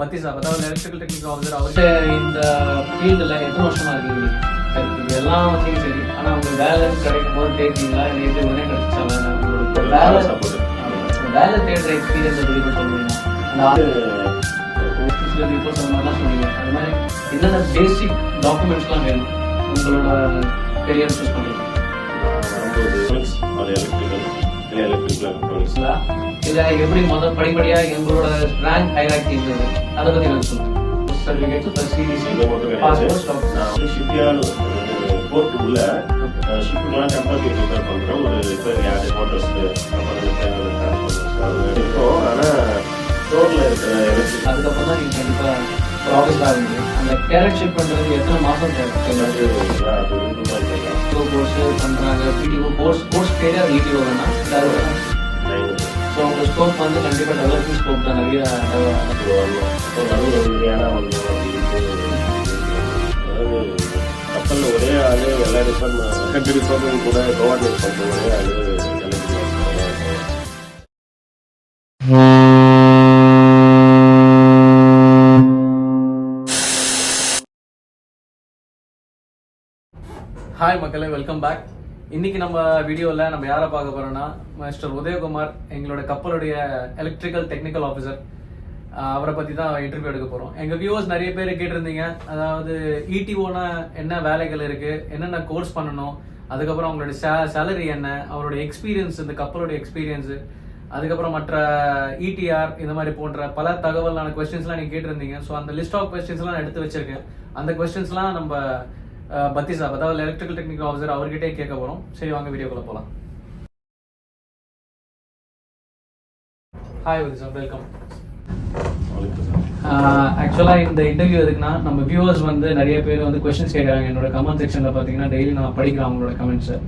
பத்தி சார் அதாவது electrical technical officer அவருக்கு இந்த ஃபீல்டில் எத்தனை வருஷமா இருக்கீங்க சரி இது வந்து சரி. ஆனால் உங்களுக்கு வேலை கிடைக்கும் போது தேடிங்களா இல்லை எப்படி உடனே கிடைச்சா வேலை உங்களுக்கு வேலை தேடுற எக்ஸ்பீரியன்ஸ் எப்படி கொஞ்சம் சொல்லுவீங்க ஆஃபீஸில் இப்போ மாதிரிலாம் அது மாதிரி என்னென்ன பேசிக் டாக்குமெண்ட்ஸ்லாம் வேணும்? உங்களோட கெரியர் சூஸ் பண்ணுறது இதை எப்படி முதல் படிப்படியாக எங்களோட ரேங்க் ஹைராக்கி இருந்தது? அதை பற்றி எனக்கு சொல்லுங்கள் சர்டிஃபிகேட் ப்ளஸ் சிடிசி பாஸ்போர்ட் ஸ்டாக் ஷிப்புக்கெல்லாம் டெம்பரரி ப்ரிப்பேர் பண்ணுறோம் ஒரு ரிப்பேர் யாரு ஆனால் இருக்கிற எலக்ட்ரிக் அதுக்கப்புறம் தான் நீங்கள் கண்டிப்பாக ஆரம்பிங்க அந்த கேரட் ஷிப் பண்ணுறதுக்கு எத்தனை மாதம் தேவை? அது கோர்ஸ் பண்ணுறாங்க பிடிஓ கோர்ஸ் கோர்ஸ் பேரே அது ஈடிஓ வேணாம் ஸோ உங்கள் ஸ்கோப் வந்து கண்டிப்பாக டெவலப்மெண்ட் ஸ்கோப் தான் நிறைய கப்பலில் ஒரே ஆளு எல்லா டிபார்ட்மெண்ட் ரெண்டு டிபார்ட்மெண்ட் கூட கோஆர்டினேட் பண்ணுற ஒரே ஆளு ஹாய் மக்களே வெல்கம் பேக் இன்னைக்கு நம்ம வீடியோவில் நம்ம யாரை பார்க்க போறோம்னா மிஸ்டர் உதயகுமார் எங்களோட கப்பலுடைய எலக்ட்ரிக்கல் டெக்னிக்கல் ஆஃபீஸர் அவரை பற்றி தான் இன்டர்வியூ எடுக்க போகிறோம் எங்கள் வியூவர்ஸ் நிறைய பேர் கேட்டிருந்தீங்க. அதாவது இடிஓனா என்ன வேலைகள் இருக்குது என்னென்ன கோர்ஸ் பண்ணணும் அதுக்கப்புறம் அவங்களோட சே சேலரி என்ன அவரோட எக்ஸ்பீரியன்ஸ் இந்த கப்பலோட எக்ஸ்பீரியன்ஸு அதுக்கப்புறம் மற்ற இடிஆர் இந்த மாதிரி போன்ற பல தகவலான கொஸ்டின்ஸ்லாம் நீங்கள் கேட்டிருந்தீங்க. ஸோ அந்த லிஸ்ட் ஆஃப் கொஸ்டின்ஸ்லாம் எடுத்து வச்சிருக்கேன். அந்த கொஸ்டின்ஸ்லாம் நம்ம பத்தி சார் அதாவது எலக்ட்ரிக்கல் டெக்னிக்கல் ஆஃபீஸர் அவர்கிட்டே கேட்க போகிறோம் சரி வாங்க வீடியோக்குள்ள போகலாம் ஹாய் சார் வெல்கம் ஆக்சுவலாக இந்த இன்டர்வியூ எதுக்குன்னா நம்ம வியூவர்ஸ் வந்து நிறைய பேர் வந்து கொஸ்டின்ஸ் கேட்குறாங்க. என்னோட கமெண்ட் செக்ஷனில் பார்த்தீங்கன்னா டெய்லி நான் படிக்கிறேன் அவங்களோட கமெண்ட்ஸை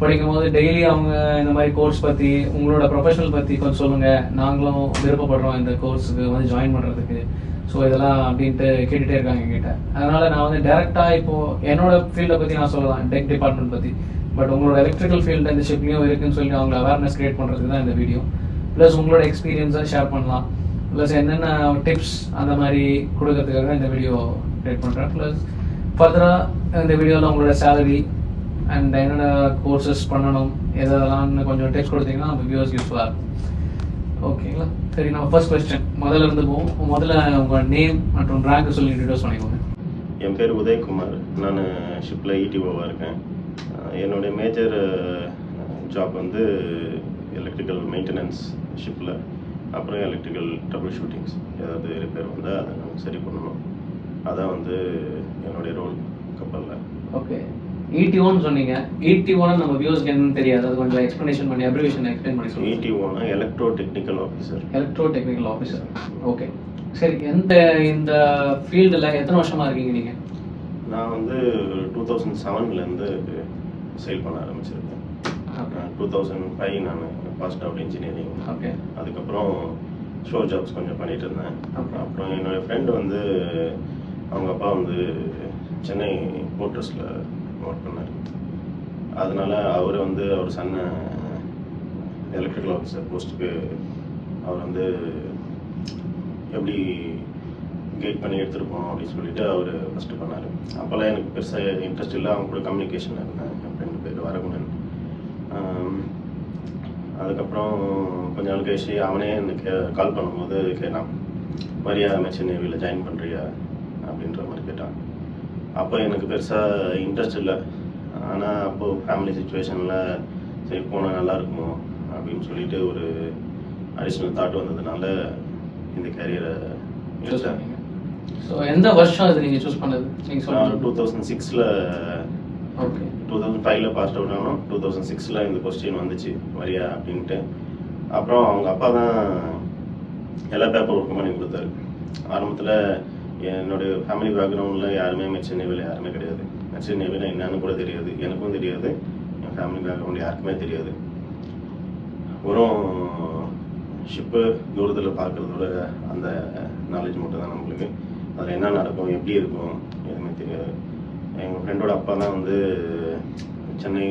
படிக்கும்போது டெய்லி அவங்க இந்த மாதிரி கோர்ஸ் பற்றி உங்களோட ப்ரொஃபஷனல் பற்றி கொஞ்சம் சொல்லுங்கள் நாங்களும் விருப்பப்படுறோம் இந்த கோர்ஸுக்கு வந்து ஜாயின் பண்ணுறதுக்கு ஸோ இதெல்லாம் அப்படின்ட்டு கேட்டுகிட்டே இருக்காங்க என்கிட்ட. அதனால் நான் வந்து டேரெக்டாக இப்போது என்னோட ஃபீல்டை பற்றி நான் சொல்லலாம் டெக் டிபார்ட்மெண்ட் பற்றி பட் உங்களோட எலக்ட்ரிக்கல் ஃபீல்டு இந்த ஷிப்லையும் இருக்குன்னு சொல்லி அவங்க அவேர்னஸ் கிரியேட் பண்ணுறதுக்கு தான் இந்த வீடியோ ப்ளஸ் உங்களோட எக்ஸ்பீரியன்ஸாக ஷேர் பண்ணலாம். ப்ளஸ் என்னென்ன டிப்ஸ் அந்த மாதிரி கொடுக்கறதுக்காக இந்த வீடியோ கிரியேட் பண்ணுறேன் ப்ளஸ் ஃபர்தராக இந்த வீடியோவில் உங்களோட சேலரி அண்ட் என்னென்ன கோர்சஸ் பண்ணணும் எதெல்லாம்னு கொஞ்சம் டிப்ஸ் கொடுத்தீங்கன்னா நம்ம வியூவர்ஸ் யூஸ்ஃபுல்லாக இருக்கும். ஓகேங்களா? சரி நம்ம ஃபர்ஸ்ட் கொஸ்டின் முதல்ல இருந்து போவோம். முதல்ல உங்கள் நேம் மற்றும் ரேங்க் சொல்லி இன்ட்ரடியூஸ் பண்ணிக்கோங்க. என் பேர் உதயகுமார். நான் ஷிப்பில் இடிஓவாக இருக்கேன். அஹ் என்னுடைய மேஜர் ஜாப் வந்து எலக்ட்ரிக்கல் மெயின்டெனன்ஸ் ஷிப்பில் அப்புறம் எலக்ட்ரிக்கல் ட்ரபிள் ஷூட்டிங்ஸ் ஏதாவது ரிப்பேர் வந்தால் அதை நான் சரி பண்ணணும். அதான் வந்து என்னுடைய ரோல் கப்பலில். ஓகே இடிஓன்னு சொன்னீங்க. இடிஓன்னு நம்ம வியூவர்ஸ்க்கு என்னன்னு தெரியாது. அது கொஞ்சம் எக்ஸ்ப்ளனேஷன் பண்ணி அப்ரிவேஷன் எக்ஸ்பிளைன் பண்ணி சொல்லுங்கள் இடிஓனா electro technical officer electro technical officer okay சரி எந்த இந்த ஃபீல்டில் எத்தனை வருஷமா இருக்கீங்க நீங்கள் நான் வந்து டூ தௌசண்ட் செவன்லேருந்து சேல் பண்ண ஆரம்பிச்சிருக்கேன். டூ தௌசண்ட் ஃபைவ் நான் பாஸ்ட் அவுட் இன்ஜினியரிங் ஓகே அதுக்கப்புறம் ஷோ ஜாப்ஸ் கொஞ்சம் பண்ணிட்டு இருந்தேன். Okay. அப்புறம் என்னோட ஃப்ரெண்டு வந்து அவங்க அப்பா வந்து சென்னை போர்ட்டர்ஸில் ஒர்க் பண்ணார் அதனால் அவர் வந்து அவர் சன்ன எலக்ட்ரிக்கல் ஆஃபீஸர் போஸ்ட்டுக்கு அவர் வந்து எப்படி கைட் பண்ணி எடுத்துகிட்டு போகணும் அப்படின்னு சொல்லிட்டு அவர் ஃபஸ்ட்டு பண்ணார். அப்போல்லாம் எனக்கு பெருசாக இன்ட்ரெஸ்ட் இல்லை. அவங்க கூட கம்யூனிகேஷன் இருந்தேன் என் ஃப்ரெண்டு பேர் வரகுணன். அதுக்கப்புறம் கொஞ்ச நாள் கழிச்சு அவனே எனக்கு கால் பண்ணும்போது கேட்டான். வரியா மெர்ச்சன் நேவியில் ஜாயின் பண்ணுறியா அப்படின்ற மாதிரி கேட்டான். அப்போ எனக்கு பெருசாக இன்ட்ரெஸ்ட் இல்லை. ஆனால் அப்போது ஃபேமிலி சுச்சுவேஷனில் சரி போனால் நல்லா இருக்குமோ அப்படின்னு சொல்லிட்டு ஒரு அடிஷ்னல் தாட் வந்ததுனால இந்த கேரியரை எடுத்தேன். ஸோ எந்த வருஷம் இது நீங்கள் சூஸ் பண்ணது? நீங்கள் டூ தௌசண்ட் சிக்ஸில் ஓகே டூ தௌசண்ட் ஃபைவ்ல பாஸ் அவுட் ஆனோம். டூ தௌசண்ட் சிக்ஸில் இந்த கொஸ்டின் வந்துச்சு வரியா அப்படின்ட்டு. அப்புறம் அவங்க அப்பா தான் எல்லா பேப்பர் ஒர்க்கும் பண்ணி கொடுத்தாரு. ஆரம்பத்தில் என்னுடைய ஃபேமிலி பேக்ரவுண்டில் யாருமே மெச்சர் நேவியில் யாருமே கிடையாது. மெச்ச நேவில் என்னன்னு கூட தெரியாது எனக்கும் தெரியாது என் ஃபேமிலி பேக்ரவுண்ட் யாருக்குமே தெரியாது. வெறும் ஷிப்பு தூரத்தில் பார்க்குறதோட அந்த நாலேஜ் மட்டும் தான் நம்மளுக்கு. அதில் என்ன நடக்கும் எப்படி இருக்கும் எதுவுமே தெரியாது. எங்கள் ஃப்ரெண்டோட அப்பா தான் வந்து சென்னை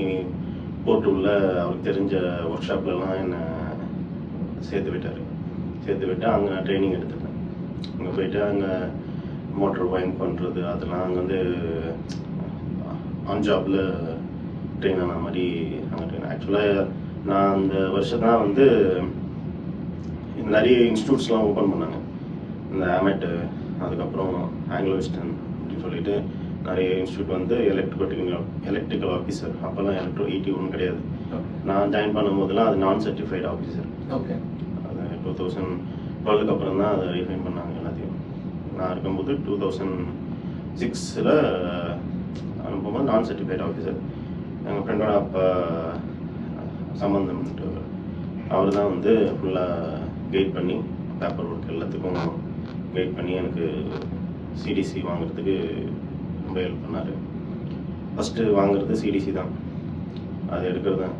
போர்ட் உள்ள அவருக்கு தெரிஞ்ச ஒர்க் ஷாப்லலாம் என்னை சேர்த்து விட்டார். சேர்த்து விட்டு அங்கே நான் ட்ரைனிங் எடுத்துட்டேன். அங்கே போயிட்டு அங்கே மோட்டர் ஒயின் பண்ணுறது அதெல்லாம் அங்கே வந்து ஆன் ஜாப்பில் ட்ரெயின் ஆன மாதிரி அங்கே ட்ரெயின் ஆக்சுவலாக நான் அந்த வருஷம் தான் வந்து நிறைய இன்ஸ்டியூட்ஸ்லாம் ஓப்பன் பண்ணாங்க. இந்த ஆமெட்டு அதுக்கப்புறம் ஆங்கிலோ வெஸ்டர்ன் அப்படின்னு சொல்லிட்டு நிறைய இன்ஸ்டியூட் வந்து எலக்ட்ரிக்கல் எலக்ட்ரிக்கல் ஆஃபீஸர் அப்போல்லாம் எலக்ட்ரோ இடி ஒன்றும் கிடையாது. நான் ஜாயின் பண்ணும்போதெல்லாம் அது நான் சர்டிஃபைடு ஆஃபீஸர் ஓகே அது டூ தௌசண்ட் டுவெல்க்கு அப்புறம் தான் அதை ரீஃபைன் பண்ணாங்க. நான் இருக்கும்போது டூ தௌசண்ட் சிக்ஸில் அனுப்பும்போது நான் சர்டிஃபைட் ஆஃபீஸர் எங்கள் ஃப்ரெண்டோட அப்பா சம்பந்தம் அவர் தான் வந்து ஃபுல்லாக கைட் பண்ணி பேப்பர் ஒர்க் எல்லாத்துக்கும் கைட் பண்ணி எனக்கு சிடிசி வாங்குறதுக்கு ரொம்ப ஹெல்ப் பண்ணார். ஃபஸ்ட்டு வாங்குறது சிடிசி தான். அது எடுக்கிறது தான்.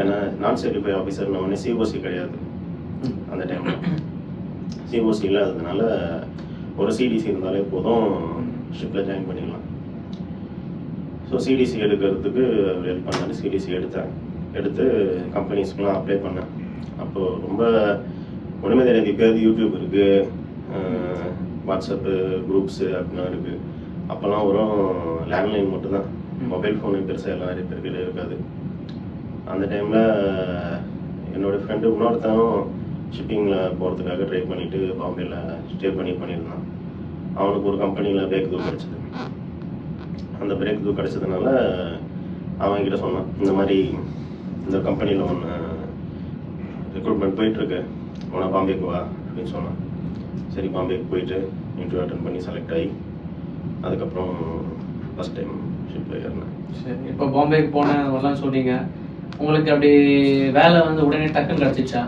ஏன்னா நான் சர்டிஃபைட் ஆஃபீஸர் ஒன்று சிஓசி கிடையாது. அந்த டைமில் சிஓசி இல்லாததுனால ஒரு சிடிசி இருந்தாலே போதும். ஷிப்பில் ஜாயின் பண்ணிடலாம். ஸோ சிடிசி எடுக்கிறதுக்கு ஹெல்ப் பண்ணாரு சிடிசி எடுத்தேன். எடுத்து கம்பெனிஸ்க்குலாம் அப்ளை பண்ணேன். அப்போது ரொம்ப ஒன்றுமே தெரியாது இப்போயாவது யூடியூப் இருக்குது வாட்ஸ்அப்பு குரூப்ஸு அப்படிலாம் இருக்குது அப்போல்லாம் வரும் லேண்ட்லைன் மட்டும்தான். மொபைல் ஃபோனு பெருசாக எல்லாம் நிறைய பேருக்கு இருக்காது. அந்த டைமில் என்னோட ஃப்ரெண்டு இன்னொருத்தனும் ஷிப்பிங்கில் போகிறதுக்காக ட்ரை பண்ணிவிட்டு பாம்பேயில் ஸ்டே பண்ணி பண்ணியிருந்தான். அவனுக்கு ஒரு கம்பெனியில் பிரேக் தூ கிடச்சிது. அந்த பிரேக் தூ கிடச்சதுனால அவன்கிட்ட சொன்னான் இந்த மாதிரி இந்த கம்பெனியில் ஒன்று ரெக்ரூட்மெண்ட் போயிட்டுருக்கு உன பாம்பேக்கு வா அப்படின்னு சொன்னான். சரி பாம்பேக்கு போயிட்டு இன்டர்வியூ அட்டன் பண்ணி செலக்ட் ஆகி அதுக்கப்புறம் ஃபஸ்ட் டைம் ஷிப் ஏறினேன். சரி இப்போ பாம்பேக்கு போனேன் அதெல்லாம் சொன்னீங்க. உங்களுக்கு அப்படி வேலை வந்து உடனே டக்குன்னு கிடச்சிச்சா?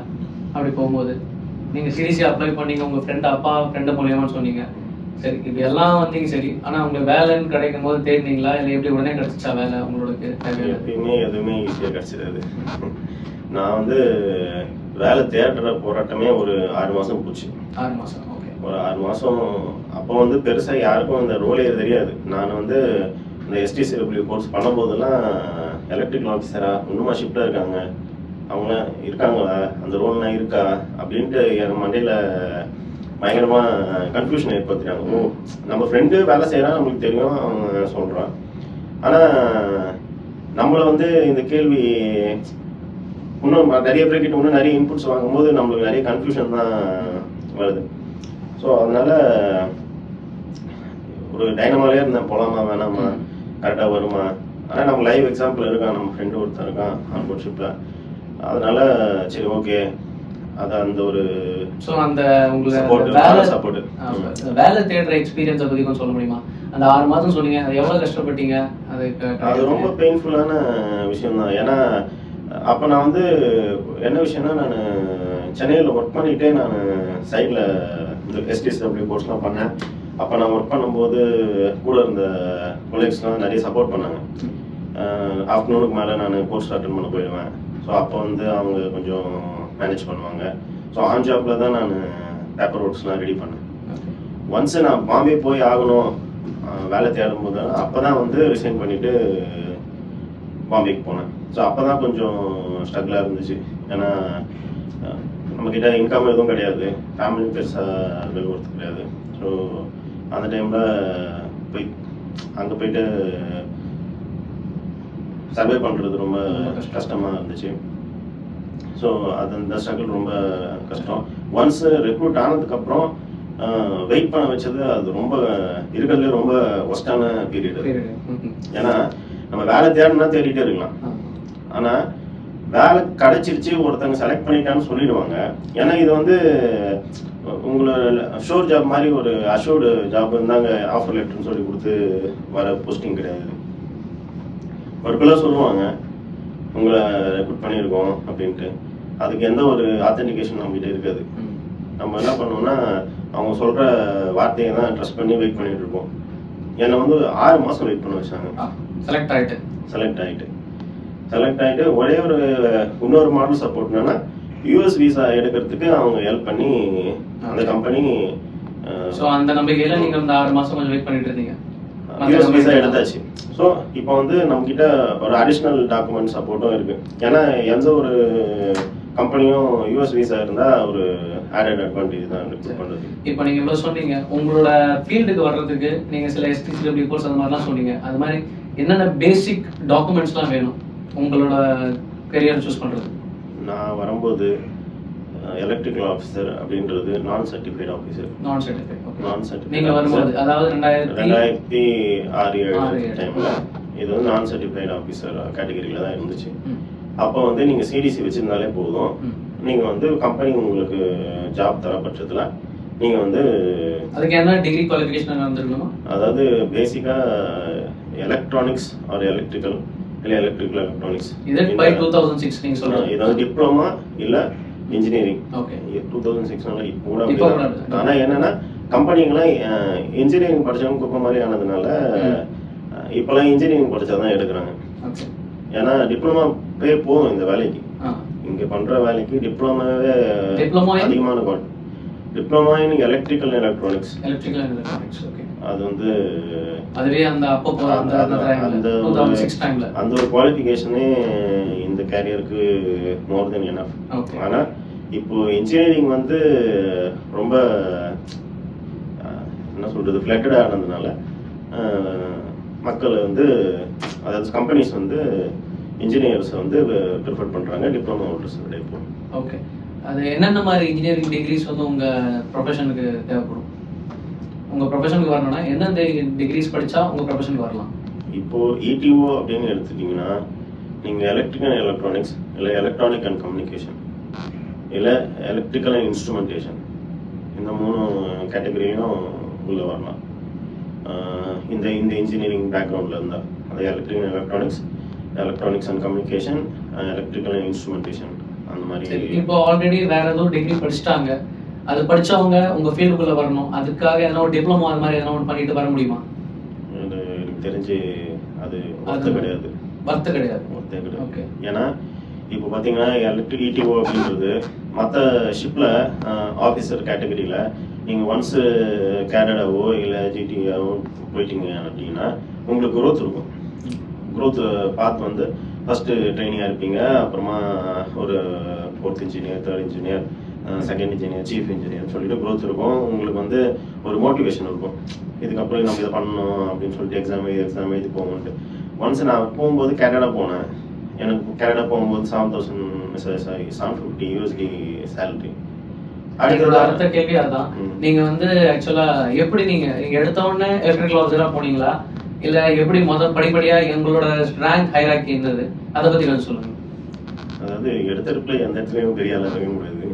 அப்படி போகும்போது நீங்கள் சிடிசி அப்ளை பண்ணீங்க உங்கள் ஃப்ரெண்ட் அப்பா ஃப்ரெண்டு மூலியமாக சொன்னீங்க. சரி இப்படி எல்லாம் வந்தீங்க சரி. ஆனால் உங்களுக்கு வேலைன்னு கிடைக்கும் போது தேடினீங்களா? இல்லை எப்படி உடனே கிடச்சிச்சா வேலை உங்களுக்கு எப்பயுமே எதுவுமே ஈஸியாக கிடச்சிடாது. நான் வந்து வேலை தேடுற போராட்டமே ஒரு ஆறு மாதம் போச்சு. ஆறு மாதம் ஓகே ஒரு ஆறு மாதம் அப்போ வந்து பெருசாக யாருக்கும் இந்த ரோலே தெரியாது. நான் வந்து இந்த எஸ்டிசிடபிள்யூ கோர்ஸ் பண்ணும்போதெல்லாம் எலக்ட்ரிக்கல் ஆஃபீஸராக இன்னுமா ஷிஃப்டாக இருக்காங்க. அவங்க இருக்காங்களா? அந்த ரோல்லாம் இருக்கா? அப்படின்ட்டு என் மண்டையில் பயங்கரமாக கன்ஃபியூஷன் ஏற்படுத்துறாங்க ஓ நம்ம ஃப்ரெண்டு வேலை செய்கிறான் நம்மளுக்கு தெரியும் அவங்க சொல்கிறான் ஆனால் நம்மளை வந்து இந்த கேள்வி இன்னும் நிறைய பேர்கிட்ட இன்னும் நிறைய இன்புட்ஸ் வாங்கும்போது நம்மளுக்கு நிறைய கன்ஃபியூஷன் தான் வருது. ஸோ அதனால ஒரு டைனமாலே இருந்தேன். போலாமா வேணாமா? கரெக்டாக வருமா? ஆனால் நம்ம லைவ் எக்ஸாம்பிள் இருக்கான் நம்ம ஃப்ரெண்டு ஒருத்தன் இருக்கான் ஆன்போர்ட்ஷிப்பில் அதனால சரி ஓகே அது அந்த ஒரு ஸோ அந்த உங்களுக்கு வேலை. ஆ, வேலை தேடுற எக்ஸ்பீரியன்ஸை பற்றி கொஞ்சம் சொல்ல முடியுமா? அந்த ஆறு மாதம் சொன்னீங்க அது எவ்வளோ கஷ்டப்பட்டீங்க? அதுக்கு அது ரொம்ப பெயின்ஃபுல்லான விஷயம் தான் ஏன்னா அப்போ நான் வந்து என்ன விஷயம்னா நான் சென்னையில் ஒர்க் பண்ணிகிட்டே நான் சைடில் இந்த எஸ்டிஎஸ்டபிள்யூ கோர்ஸ்லாம் பண்ணேன். அப்போ நான் ஒர்க் பண்ணும்போது கூட இருந்த கொலீக்ஸ்லாம் நிறைய சப்போர்ட் பண்ணாங்க. ஆஃப்டர்நூனுக்கு மேலே நான் கோர்ஸ் அட்டன் பண்ண போயிடுவேன். ஸோ அப்போ வந்து அவங்க கொஞ்சம் மேனேஜ் பண்ணுவாங்க. ஸோ ஆன் ஜாப்பில் தான் நான் பேப்பர் ஒர்க்ஸ்லாம் ரெடி பண்ணேன். ஒன்ஸ் நான் பாம்பே போய் ஆகணும் வேலை தேடும் போது அப்போ தான் வந்து ரிசைன் பண்ணிட்டு பாம்பேக்கு போனேன். ஸோ அப்போ தான் கொஞ்சம் ஸ்ட்ரகிளாக இருந்துச்சு. ஏன்னா நம்மக்கிட்ட இன்கம் எதுவும் கிடையாது. ஃபேமிலி பெருசாக ஒர்த்து கிடையாது. ஸோ அந்த டைமில் போய் அங்கே போயிட்டு சர்வே பண்ணுறது ரொம்ப கஷ்டமாக இருந்துச்சு. ஸோ அது அந்த ஸ்ட்ரகிள் ரொம்ப கஷ்டம். ஒன்ஸ் ரெக்ரூட் ஆனதுக்கப்புறம் வெயிட் பண்ண வச்சது அது ரொம்ப இருக்கிறதுலே ரொம்ப ஒஸ்டான பீரியட் ஏன்னா நம்ம வேலை தேடணும்னா தேடிட்டே இருக்கலாம். ஆனால் வேலை கிடைச்சிருச்சு ஒருத்தங்க செலக்ட் பண்ணிட்டான்னு சொல்லிடுவாங்க. ஏன்னா இது வந்து உங்களோட ஷோர் ஜாப் மாதிரி ஒரு அஷோர்டு ஜாப் இருந்தாங்க ஆஃபர் லெட்டர்னு சொல்லி கொடுத்து வர போஸ்டிங் கிடையாது. ஒர்க்கெல்லாம் சொல்லுவாங்க உங்களை ரெக்ரூட் பண்ணியிருக்கோம் அப்படின்ட்டு. அதுக்கு எந்த ஒரு ஆத்தென்டிகேஷன் நம்மகிட்ட இருக்காது. நம்ம என்ன பண்ணோம்னா அவங்க சொல்கிற வார்த்தையை தான் ட்ரஸ்ட் பண்ணி வெயிட் பண்ணிட்டு இருப்போம். என்னை வந்து ஆறு மாதம் வெயிட் பண்ண வச்சாங்க. செலக்ட் ஆயிட்டு. செலக்ட் ஆகிட்டு செலக்ட் ஆகிட்டு ஒரே ஒரு இன்னொரு மாடல் சப்போர்ட் என்னன்னா யூஎஸ் விசா எடுக்கிறதுக்கு அவங்க ஹெல்ப் பண்ணி அந்த கம்பெனி ஸோ அந்த நம்பிக்கையில நீங்க அந்த ஆறு மாசம் கொஞ்சம் வெயிட் பண்ணிட்டு இருந்தீங்க. யூஎஸ் விசா எடுத்தாச்சு. ஸோ இப்போ வந்து நம்மக்கிட்ட ஒரு அடிஷ்னல் டாக்குமெண்ட் சப்போர்ட்டும் இருக்கு. ஏன்னா எந்த ஒரு கம்பெனியும் யூஎஸ் விசா இருந்தால் ஒரு ஆடட் அட்வான்டேஜ் தான் ரிப்போர்ட் பண்ணுறது இப்போ நீங்க இவ்வளவு சொன்னீங்க உங்களோட ஃபீல்டுக்கு வர்றதுக்கு நீங்க சில எஸ்டிசிடபிள்யூ கோர்ஸ் அந்த மாதிரிலாம் சொன்னீங்க. அது மாதிரி என்னென்ன பேசிக் டாக்குமெண்ட்ஸ்லாம் வேணும் உங்களோட கெரியர் சூஸ் பண்றது? நான் வரும்போது எலக்ட்ரிக்கல் ஆஃபீஸர் அப்படின்றது நான் சர்டிஃபைட் ஆஃபீஸர் நான் சர்டிஃபைட் நான் நீங்க சர்டிஃபைட் வரும்போது அதாவது ரெண்டாயிரத்தி ஆறு ஏழு. டைமில் இது வந்து நான் சர்டிஃபைட் ஆஃபீஸர் கேட்டகரியில் தான் இருந்துச்சு. அப்போ வந்து நீங்கள் சிடிசி வச்சுருந்தாலே போதும். நீங்கள் வந்து கம்பெனி உங்களுக்கு ஜாப் தர பட்சத்தில் நீங்கள் வந்து அதுக்கு என்ன டிகிரி குவாலிஃபிகேஷன் வந்திருக்கணுமா அதாவது பேசிக்காக எலக்ட்ரானிக்ஸ் ஆர் எலக்ட்ரிக்கல் இல்லை எலக்ட்ரிக்கல் எலக்ட்ரானிக்ஸ் இது பை டூ தௌசண்ட் சிக்ஸ் நீங்க இது சொல்றது வந்து டிப்ளமா இல்லை இன்ஜினியரிங் ஓகே டூ தௌசண்ட் சிக்ஸ்னால இப்போ கூட இப்போ அப்படிதான். கூட. ஆனா என்னன்னா கம்பெனிங்கெல்லாம் இன்ஜினியரிங் படிச்சவங்க குப்பை மாதிரி ஆனதுனால ம். அஹ், இப்பெல்லாம் இன்ஜினியரிங் படிச்சாதான் எடுக்கிறாங்க ஓகே ஏன்னா டிப்ளமா பே போதும் இந்த வேலைக்கு. இங்க பண்ற வேலைக்கு டிப்ளமாவே? அதிகமான code diploma in electrical electronics electrical electronics okay அது வந்து அதுவே அந்த அப்போ அந்த அந்த அந்த- ஒரு குவாலிஃபிகேஷனே இந்த கேரியருக்கு மோர் தென் எனஃப் ஆனா இப்போ இன்ஜினியரிங் வந்து ரொம்ப என்ன சொல்றது ஃபிளட்டட் ஆனதுனால மக்கள் வந்து அதாவது கம்பெனிஸ் வந்து இன்ஜினியர்ஸ் வந்து ப்ரிஃபர் பண்றாங்க டிப்ளமோ ஹோல்டர்ஸ் இப்போ ஓகே அது என்னென்ன மாதிரி இன்ஜினியரிங் டிகிரிஸ் வந்து உங்க ப்ரொஃபஷனுக்கு தேவைப்படும்? உங்க ப்ரொஃபஷனுக்கு வரணும்னா எந்தெந்த டிகிரிஸ் படிச்சா உங்க ப்ரொஃபஷனுக்கு வரலாம்? இப்போ இடிஓ அப்படின்னு எடுத்துட்டீங்கன்னா நீங்க எலக்ட்ரிக்கல் அண்ட் எலக்ட்ரானிக்ஸ் இல்லை எலக்ட்ரானிக் அண்ட் கம்யூனிகேஷன் இல்லை எலக்ட்ரிக்கல் அண்ட் இன்ஸ்ட்ருமெண்டேஷன் இந்த மூணு கேட்டகரியிலும் உள்ள வரலாம். இந்த இந்த இன்ஜினியரிங் பேக்ரவுண்டில் இருந்தால் அது electrical electronics electronics and communication electrical and instrumentation அந்த மாதிரி. இப்போ ஆல்ரெடி வேற ஏதோ டிகிரி படிச்சிட்டாங்க. அது படிச்சவங்க உங்க ஃபீல்டுக்குள்ள வரணும். அதுக்காக எதனா ஒரு டிப்ளமோ அது மாதிரி எதனா ஒன்று பண்ணிட்டு வர முடியுமா? எனக்கு தெரிஞ்சு அது ஒர்த்து கிடையாது. வர்த்து கிடையாது. ஒர்த்தே கிடையாது. ஓகே ஏன்னா இப்போ பார்த்தீங்கன்னா எலக்ட்ரிக் இடிஓ அப்படின்றது மற்ற ஷிப்பில் ஆஃபீஸர் கேட்டகரியில் நீங்கள் ஒன்ஸு கேனடாவோ இல்லை ஜிடிஆவோ போயிட்டீங்க அப்படின்னா உங்களுக்கு growth இருக்கும். Growth பார்த்து வந்து ஃபஸ்ட்டு ட்ரைனிங்காக இருப்பீங்க. அப்புறமா ஒரு fourth engineer third engineer second engineer chief engineer சொல்லிட்டு growth இருக்கும். உங்களுக்கு வந்து ஒரு மோட்டிவேஷன் இருக்கும். இதுக்கப்புறம் நம்ம இதை பண்ணணும் அப்படின்னு சொல்லிட்டு எக்ஸாம் எழுதி எக்ஸாம் எழுதி போகும்ட்டு ஒன்ஸ் நான் போகும்போது கனடா போனேன். எனக்கு கனடா போகும்போது seven thousand sorry seven fifty USD salary என்னோட அடுத்த கேள்வி அதான். நீங்க வந்து ஆக்சுவலா எப்படி நீங்க நீங்க எடுத்த உடனே எலக்ட்ரிக்கல் ஆஃபீஸரா போனீங்களா? இல்ல எப்படி முத படிப்படியா எங்களோட ரேங்க் ஹைராக்கி இருந்தது? அதை பத்தி கொஞ்சம் சொல்லுங்க. அதாவது எடுத்த ரிப்ளை எந்த இடத்துலையும் பெரிய இருக்க முடியாது.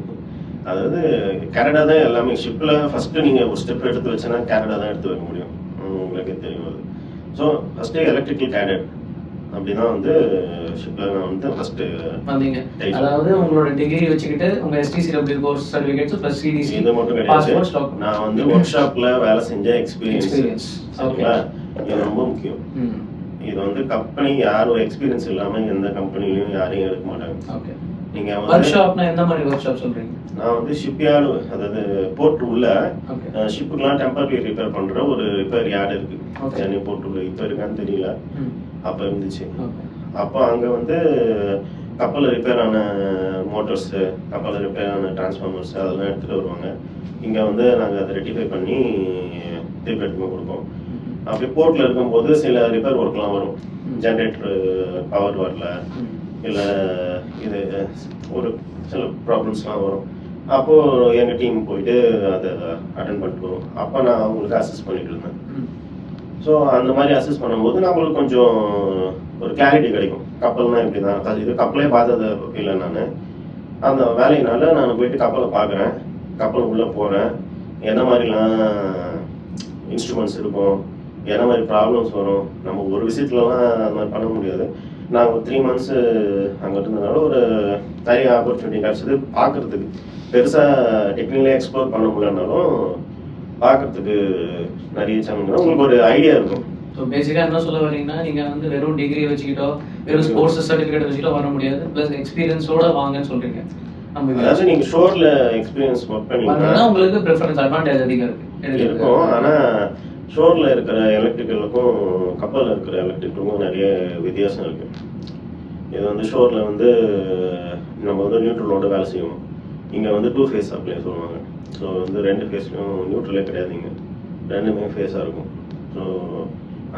அதாவது கனடா தான் எல்லாமே. ஷிப்பில் ஃபஸ்ட்டு நீங்கள் ஒரு ஸ்டெப் எடுத்து வச்சேன்னா கனடா தான் எடுத்து வைக்க முடியும். உங்களுக்கே தெரியும் அது. ஸோ ஃபஸ்ட்டு எலக்ட்ரிக்கல் கேடட் அப்படி தான் வந்து ஷிப்பில் நான் வந்து ஃபஸ்ட்டு வந்தீங்க. அதாவது உங்களோட டிகிரி வச்சுக்கிட்டு உங்க STC W course certificates plus CDC இது மட்டும் கிடையாது. நான் வந்து ஒர்க் ஷாப்பில் வேலை செஞ்ச எக்ஸ்பீரியன்ஸ் Experience. இது ரொம்ப முக்கியம். இது வந்து கம்பெனி யாரும் எக்ஸ்பீரியன்ஸ் இல்லாமல் எந்த கம்பெனிலையும் யாரையும் எடுக்க மாட்டாங்க. ஒர்க் வந்து எந்த மாதிரி ஒர்க் ஷாப் சொல்றீங்க? நான் வந்து ஷிப்யார்டு அதாவது போர்ட் உள்ள ஷிப்புக்கெல்லாம் டெம்பரரி ரிப்பேர் பண்ற ஒரு ரிப்பேர் யார்டு இருக்கு. சென்னை போர்ட் உள்ள. இப்போ இருக்கான்னு தெரியல. அப்ப இருந்துச்சு. அப்போ அங்க வந்து கப்பல் ரிப்பேர் ஆன மோட்டர்ஸ் கப்பல் ரிப்பேர் ஆன டிரான்ஸ்ஃபார்மர்ஸ் அதெல்லாம் எடுத்துட்டு வருவாங்க. இங்க வந்து நாங்க அதை ரெட்டிஃபை பண்ணி திருப்பி எடுத்து போய் கொடுப்போம். அப்படி போர்ட்ல இருக்கும்போது சில ரிப்பேர் ஒர்க்லாம் வரும். ஜென்ரேட்டர் பவர் வரல. இல்லை இது ஒரு சில ப்ராப்ளம்ஸ்லாம் வரும். அப்போது எங்கள் டீம் போயிட்டு அதை அட்டன் பண்ணிட்டு வரும். அப்போ நான் அவங்களுக்கு அசஸ் பண்ணிட்டு இருந்தேன். ஸோ அந்த மாதிரி அசஸ் பண்ணும்போது நம்மளுக்கு கொஞ்சம் ஒரு கிளாரிட்டி கிடைக்கும். கப்பல்னா இப்படி தான். இது கப்பலே பார்த்தது இல்லை நான். அந்த வேலையினால நான் போயிட்டு கப்பலை பார்க்குறேன். கப்பல் உள்ளே போகிறேன் என்ன மாதிரிலாம் இன்ஸ்ட்ருமெண்ட்ஸ் இருக்கும்? என்ன மாதிரி ப்ராப்ளம்ஸ் வரும். நம்ம ஒரு விசிட்லலாம் அது மாதிரி பண்ண முடியாது. நான் ஒரு த்ரீ மந்த்ஸு அங்கே இருந்ததுனால ஒரு நிறைய ஆப்பர்ச்சுனிட்டி கிடச்சிது பார்க்குறதுக்கு பெருசாக டெக்னிக்கலாக எக்ஸ்ப்ளோர் பண்ண முடியலனாலும் பார்க்குறதுக்கு நிறைய சேனல் உங்களுக்கு ஒரு ஐடியா இருக்கும். ஸோ பேசிக்காக என்ன சொல்ல வரீங்கன்னா நீங்கள் வந்து வெறும் டிகிரி வச்சுக்கிட்டோ வெறும் ஸ்போர்ட்ஸ் சர்டிஃபிகேட் வச்சுக்கிட்டோ வர முடியாது. ப்ளஸ் எக்ஸ்பீரியன்ஸோட வாங்கன்னு சொல்றீங்க. நம்ம அதாவது நீங்கள் ஷோரில் எக்ஸ்பீரியன்ஸ் ஒர்க் பண்ணீங்கன்னா உங்களுக்கு ப்ரிஃபரன்ஸ் அட்வான்டேஜ் அதிகம் இருக்கு. எடுக்கிறதுக்கு. இருக்கும் ஆனால் ஷோரில் இருக்கிற எலக்ட்ரிக்கலுக்கும் கப்பலில் இருக்கிற எலக்ட்ரிக்கலுக்கும் நிறைய வித்தியாசம் இருக்கு. இது வந்து ஷோரில் வந்து நம்ம வந்து நியூட்ரலோட வேலை செய்வோம் இங்கே வந்து டூ ஃபேஸ் அப்ளை சொல்லுவாங்க. ஸோ வந்து ரெண்டு ஃபேஸ்லையும் நியூட்ரலே கிடையாதுங்க ரெண்டுமே ஃபேஸாக இருக்கும். ஸோ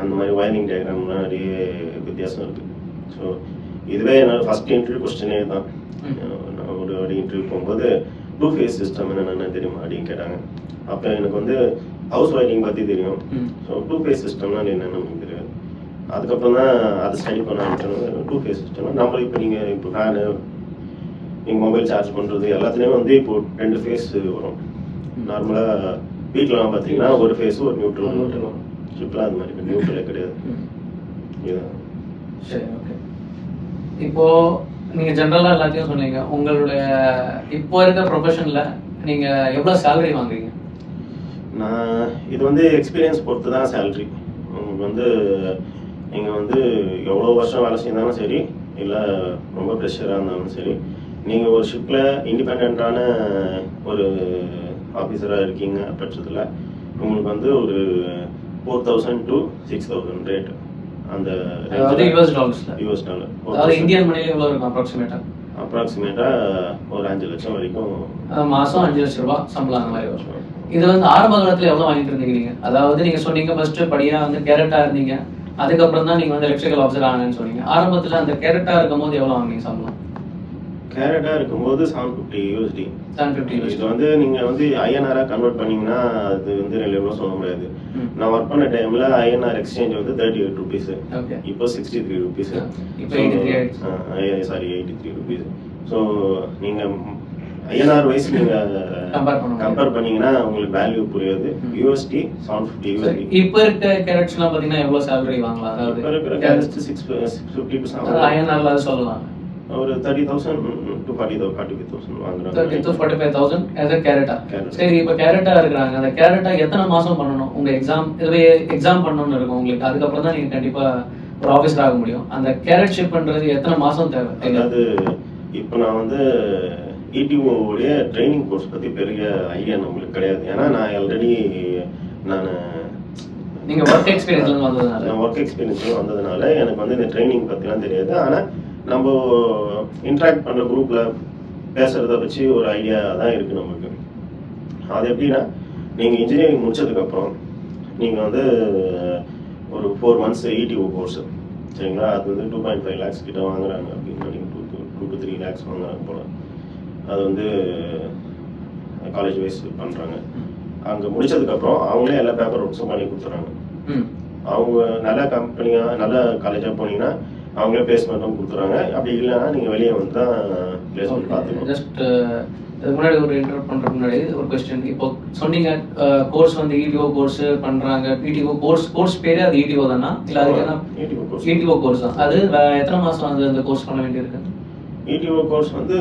அந்த மாதிரி வயரிங் டயக்ராம் நிறைய வித்தியாசம் இருக்குது ஸோ இதுவே என்னோட ஃபஸ்ட் இன்டர்வியூ கொஸ்டினே தான். நான் ஒரு வாட்டி இன்டர்வியூ போகும்போது டூ ஃபேஸ் சிஸ்டம் என்னென்ன தெரியுமா அப்படின்னு கேட்டாங்க. அப்போ எனக்கு வந்து ஹவுஸ் ஒயரிங் பற்றி தெரியும். ஸோ டூ ஃபேஸ் சிஸ்டம்னா என்னென்னு எனக்கு தெரியாது. அதுக்கப்புறம் தான் அதை ஸ்டடி பண்ண ஆரம்பிச்சோம். டூ ஃபேஸ் சிஸ்டம் நம்ம இப்போ நீங்கள் இப்போ ஃபேனு நீங்கள் மொபைல் சார்ஜ் பண்ணுறது எல்லாத்துலேயுமே வந்து இப்போ ரெண்டு ஃபேஸ் வரும். நார்மலாக வீட்டிலலாம் பார்த்தீங்கன்னா ஒரு ஃபேஸ் ஒரு நியூட்ரல் நியூட்ரல் வரும். ஷிப்லாம் அது மாதிரி நியூட்ரலே கிடையாது. சரி ஓகே இப்போ நீங்க ஜென்ரலாக எல்லாத்தையும் சொன்னீங்க. உங்களுடைய இப்போ இருக்க ப்ரொஃபஷன்ல நீங்க எவ்வளவு சேலரி வாங்குறீங்க? நான் இது வந்து எக்ஸ்பீரியன்ஸ் பொறுத்து தான் சேல்ரி உங்களுக்கு வந்து நீங்கள் வந்து எவ்வளோ வருஷம் வேலை செய்தாலும் சரி இல்லை ரொம்ப ப்ரெஷராக இருந்தாலும் சரி நீங்கள் ஒரு ஷிப்பில் இண்டிபெண்ட்டான ஒரு ஆஃபீஸராக இருக்கீங்க பட்சத்தில் உங்களுக்கு வந்து ஒரு four thousand to six thousand rate அந்த யூஎஸ் டாலர்ஸ்ல யூஎஸ் டாலர் அதாவது இந்தியன் மணில எவ்வளவு இருக்கும் அப்ராக்சிமேட்டா அப்ராக்சிமேட்டாக ஒரு அஞ்சு லட்சம் வரைக்கும். மாசம் அஞ்சு லட்சம் ரூபாய் சம்பளம் அந்த மாதிரி வரும். இது வந்து ஆரம்ப காலத்துல எவ்வளவு வாங்கிட்டு இருந்தீங்க அதாவது நீங்க சொன்னீங்க ஃபர்ஸ்ட் படியா வந்து கேரட்டா இருந்தீங்க. அதுக்கப்புறம் தான் நீங்க வந்து எலக்ட்ரிக்கல் ஆஃபீஸர் ஆனேன்னு சொன்னீங்க. ஆரம்பத்துல அந்த கேரட்டா இருக்கும் போது எவ்வளவு வாங்குனீங்க சம்பளம்? கேரட்டாக இருக்கும்போது seven fifty USD seven fifty இது வந்து நீங்க வந்து ஐஎன்ஆரா கன்வெர்ட் பண்ணீங்கன்னா அது வந்து எவ்வளோ சொல்ல முடியாது. நான் ஒர்க் பண்ண டைம்ல ஐஎன்ஆர் எக்ஸ்சேஞ்ச் வந்து தேர்ட்டி எயிட் ருபீஸ் இப்போ சிக்ஸ்டி த்ரீ ருபீஸ் இப்போ 83 ஆயிடுச்சு. Sorry eighty three rupees so நீங்க ஐஎன்ஆர் வைஸ் நீங்க. கம்பேர் பண்ணீங்கன்னா உங்களுக்கு வேல்யூ புரியாது. யூஎஸ்டி செவன் ஃபிஃப்டி யூஎஸ்டி இப்ப இருக்க கேரட்ஸ்லாம் பாத்தீங்கன்னா எவ்வளவு சேலரி வாங்கலாம்? இப்போ இருக்கிற அதாவது கேரஸ்ட் சிக்ஸ் சிக்ஸ் ஃபிஃப்டி அதாவது ஐஎன்ஆர்ல அது சொல்லலாம். ஒரு thirty thousand to forty forty five thousand thirty to வாங்குறாங்க. Forty five thousand as a கேரட்டா. சரி இப்போ கேரட்டா இருக்கிறாங்க. அந்த கேரட்டா எத்தனை மாசம் பண்ணணும்? உங்க எக்ஸாம் இதுவே எக்ஸாம் பண்ணணும்னு இருக்கும் உங்களுக்கு. அதுக்கப்புறம் தான் நீங்க கண்டிப்பா ஒரு ஆஃபீஸர் ஆக முடியும். அந்த கேரட் ஷிப் பண்றது எத்தனை மாசம் தேவை? அதாவது இப்போ நான் வந்து உடைய ட்ரைனிங் கோர்ஸ் பற்றி பெரிய ஐடியா நம்மளுக்கு கிடையாது. ஏன்னா நான் ஆல்ரெடி நான் நீங்க ஒர்க் எக்ஸ்பீரியன்ஸ்ல வந்ததுனால. நான் ஒர்க் எக்ஸ்பீரியன்ஸும் வந்ததுனால எனக்கு வந்து இந்த ட்ரைனிங் பற்றிலாம் தெரியாது. ஆனால் நம்ம இன்ட்ராக்ட் பண்ணுற குரூப்பில் பேசுகிறத வச்சு ஒரு ஐடியா தான் இருக்குது நமக்கு. அது எப்படின்னா நீங்கள் இன்ஜினியரிங் முடிச்சதுக்கப்புறம் நீங்கள் வந்து ஒரு ஃபோர் மந்த்ஸ் இடிஓ கோர்ஸ் சரிங்களா? அது வந்து டூ பாயிண்ட் ஃபைவ் லேக்ஸ் கிட்ட வாங்குறாங்க அப்படின்னு நீங்கள் two two to three lakhs வாங்குறாங்க போல. அது வந்து காலேஜ் வைஸ் பண்ணுறாங்க அங்கே முடிச்சதுக்கப்புறம் அவங்களே எல்லா பேப்பர் ஒர்க்ஸும் பண்ணி கொடுத்துறாங்க ம். அவங்க நல்ல கம்பெனியாக நல்ல காலேஜாக போனீங்கன்னா அவங்களே பிளேஸ்மெண்ட்டும் கொடுத்துறாங்க. அப்படி இல்லைன்னா நீங்கள் வெளியே வந்து தான் பிளேஸ்மெண்ட் பார்த்துக்கணும் ஜஸ்ட் இதுக்கு முன்னாடி ஒரு இன்டர்வியூ பண்றதுக்கு முன்னாடி ஒரு கொஸ்டின் இப்போ சொன்னீங்க கோர்ஸ் வந்து இடிஓ கோர்ஸ் பண்றாங்க. பிடிஓ கோர்ஸ் கோர்ஸ் பேரே அது இடிஓ தானா? இல்ல அதுக்கு என்ன ETO course. இடிஓ கோர்ஸ் தான் அது எத்தனை மாசம் வந்து அந்த கோர்ஸ் பண்ண வேண்டியிருக்கு? ETO கோர்ஸ் வந்து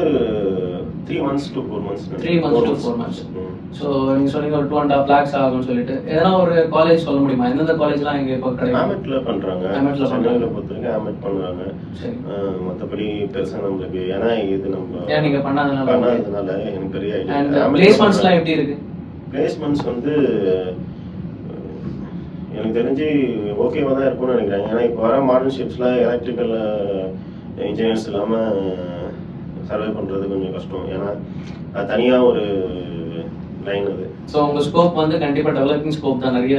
three months to four months three months to four months so நீங்க சொன்னீங்க ஒரு டூ அண்ட் ஹாஃப் லேக்ஸ் ஆகும்னு சொல்லிட்டு. எதனா ஒரு காலேஜ் சொல்ல முடியுமா? எந்தெந்த காலேஜ்லாம் இங்க இப்போ கிடைக்கும்? ஆமெட்ல பண்றாங்க. ஆமெட்ல பண்றாங்க. சென்னையில பொறுத்த வரைக்கும் ஆமெட் பண்றாங்க. சரி. அஹ் மத்தபடி பெருசா நம்மளுக்கு ஏன்னா இது நம்ம ஏன் நீங்க பண்ணாதனால பண்ணாததுனால எனக்கு பெரிய ஐடியா பிளேஸ்மெண்ட்ஸ்லாம் எப்படி இருக்கு? பிளேஸ்மெண்ட்ஸ் வந்து எனக்கு தெரிஞ்சு ஓகேவா தான் இருக்கும்னு நினைக்கிறேன். ஏன்னா இப்போ வர மாடர்ன் ஷிப்ஸ்ல எலக்ட்ரிக்கல் இன்ஜினியர்ஸ் இல்லாமல் சர்வே பண்ணுறது கொஞ்சம் கஷ்டம். ஏன்னா தனியாக ஒரு லைன் அது ஸோ உங்க ஸ்கோப் வந்து கண்டிப்பா டெவலப்பிங் ஸ்கோப் தான். நிறைய